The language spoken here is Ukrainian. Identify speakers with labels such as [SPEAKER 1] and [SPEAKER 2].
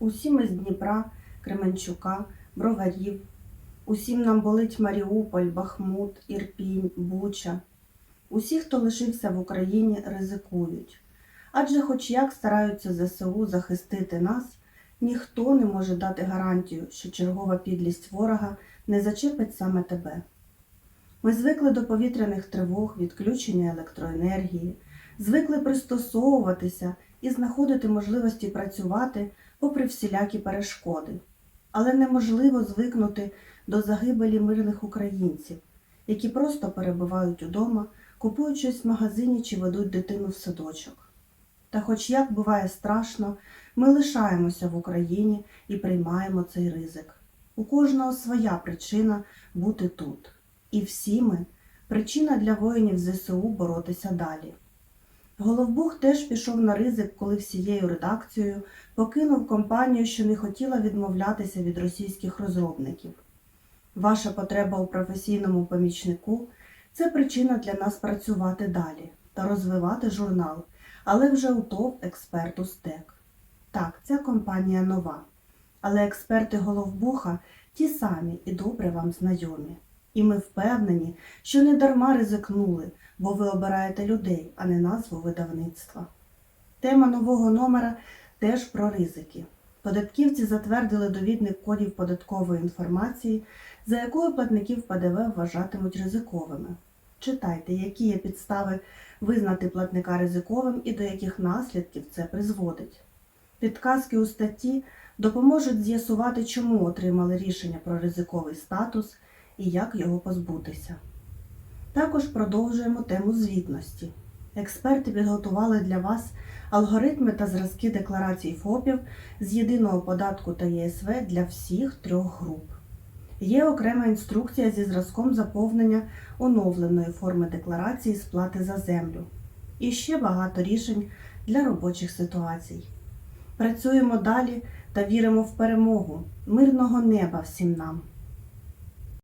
[SPEAKER 1] Усім із Дніпра, Кременчука, Броварів. Усім нам болить Маріуполь, Бахмут, Ірпінь, Буча. Усі, хто лишився в Україні, ризикують. Адже хоч як стараються ЗСУ захистити нас, ніхто не може дати гарантію, що чергова підлість ворога не зачепить саме тебе. Ми звикли до повітряних тривог, відключення електроенергії, звикли пристосовуватися і знаходити можливості працювати попри всілякі перешкоди. Але неможливо звикнути до загибелі мирних українців, які просто перебувають удома, купують щось в магазині чи ведуть дитину в садочок. Та хоч як буває страшно, ми лишаємося в Україні і приймаємо цей ризик. У кожного своя причина бути тут. І всі ми причина для воїнів ЗСУ боротися далі. Головбух теж пішов на ризик, коли всією редакцією покинув компанію, що не хотіла відмовлятися від російських розробників. Ваша потреба у професійному помічнику це причина для нас працювати далі та розвивати журнал, але вже у ТОВ експерту СТЕК. Так, ця компанія нова, але експерти Головбуха ті самі і добре вам знайомі. І ми впевнені, що не дарма ризикнули, бо ви обираєте людей, а не назву видавництва. Тема нового номера теж про ризики. Податківці затвердили довідник кодів податкової інформації, за якою платників ПДВ вважатимуть ризиковими. Читайте, які є підстави визнати платника ризиковим і до яких наслідків це призводить. Підказки у статті допоможуть з'ясувати, чому отримали рішення про ризиковий статус і як його позбутися. Також продовжуємо тему звітності. Експерти підготували для вас алгоритми та зразки декларацій ФОПів з єдиного податку та ЄСВ для всіх трьох груп. Є окрема інструкція зі зразком заповнення оновленої форми декларації сплати за землю. І ще багато рішень для робочих ситуацій. Працюємо далі та віримо в перемогу, мирного неба всім нам!